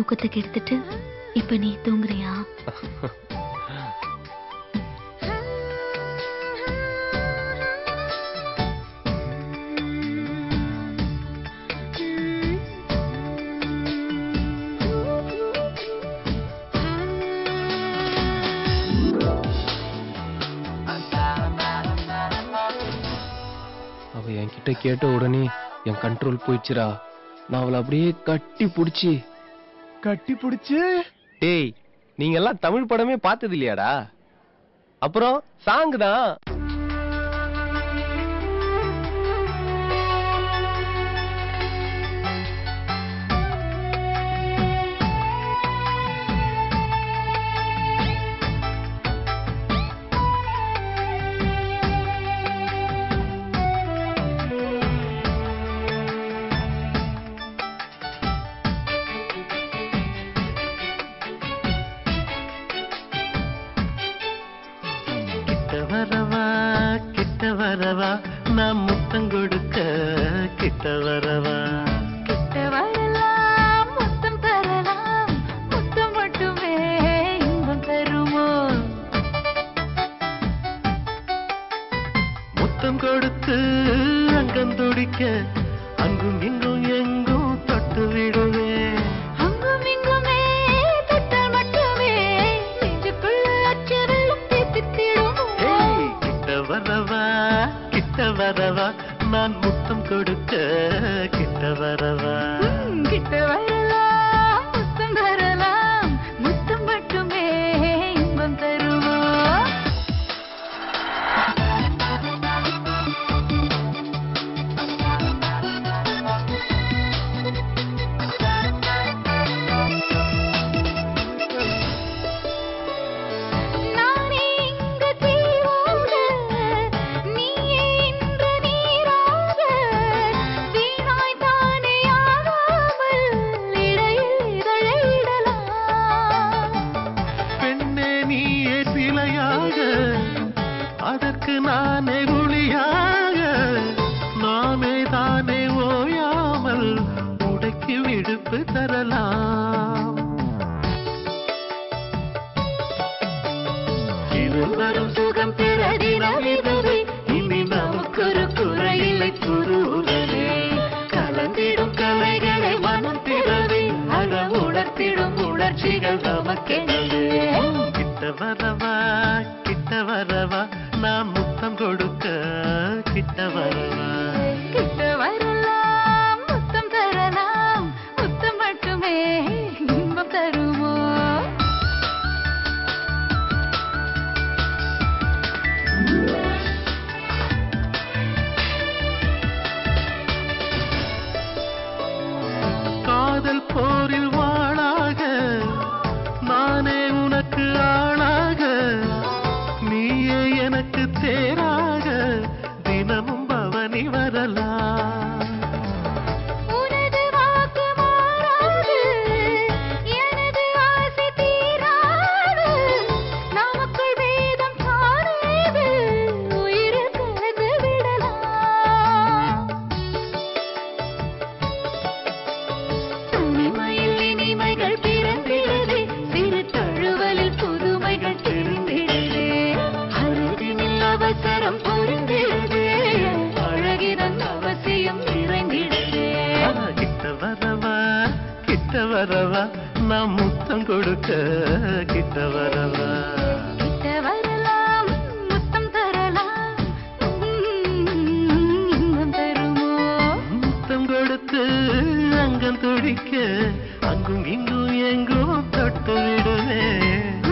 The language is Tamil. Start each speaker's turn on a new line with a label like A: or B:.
A: தூக்கத்தை கெடுத்துட்டு இப்ப நீ தூங்குறியா?
B: அவ என்கிட்ட கேட்ட உடனே என் கண்ட்ரோல் போயிடுச்சுடா. நான் அவளை அப்படியே கட்டி புடிச்சு
C: கட்டி பிடிச்சு
B: டேய் நீங்க எல்லாம் தமிழ் படமே பார்த்தது இல்லையாடா அப்புறம் சாங் தான்.
D: வரவா கிட்ட வரவா நான் முத்தம் கொடுக்க கிட்ட வரவா?
E: கிட்ட வரலாம் முத்தம் தரலாம் முத்தம் மட்டுமே இன்பம் தருமோ?
D: முத்தம் கொடுத்து அங்கம் துடிக்க அங்கும் இங்கும் எங்கும் தொட்டு விடுவேன் வரவா கிட்ட வரவா நான் முத்தம் கொடுக்க கிட்ட வரவா
E: கிட்ட வரலாம்
D: இது வரும் சுகம் பிறதினம் இதுவே இனி நமக்கொரு குறையில்லை குருவனே கலந்திடும் கலைகளை மனம் திறவே. அழ உணர்த்திடும் உணர்ச்சிகள் நமக்கெனவே. கிட்ட வரவா கிட்ட வரவா நான் முத்தம் கொடுக்க. கிட்ட வரவா. காதல் போரில்
E: புரிந்திடுதே. அழகிதன் அவசியம் நிறைந்திடுதே.
D: கிட்ட வரவா கிட்ட வரவா நான் முத்தம் கொடுக்க கிட்ட வரவா.
E: கிட்ட வரலாம் முத்தம் தரலாம். இன்பம் தருமோ?
D: முத்தம் கொடுத்து அங்கம் துடிக்க அங்கும் இங்கும் எங்கும் தொட்டு விடுவேன்.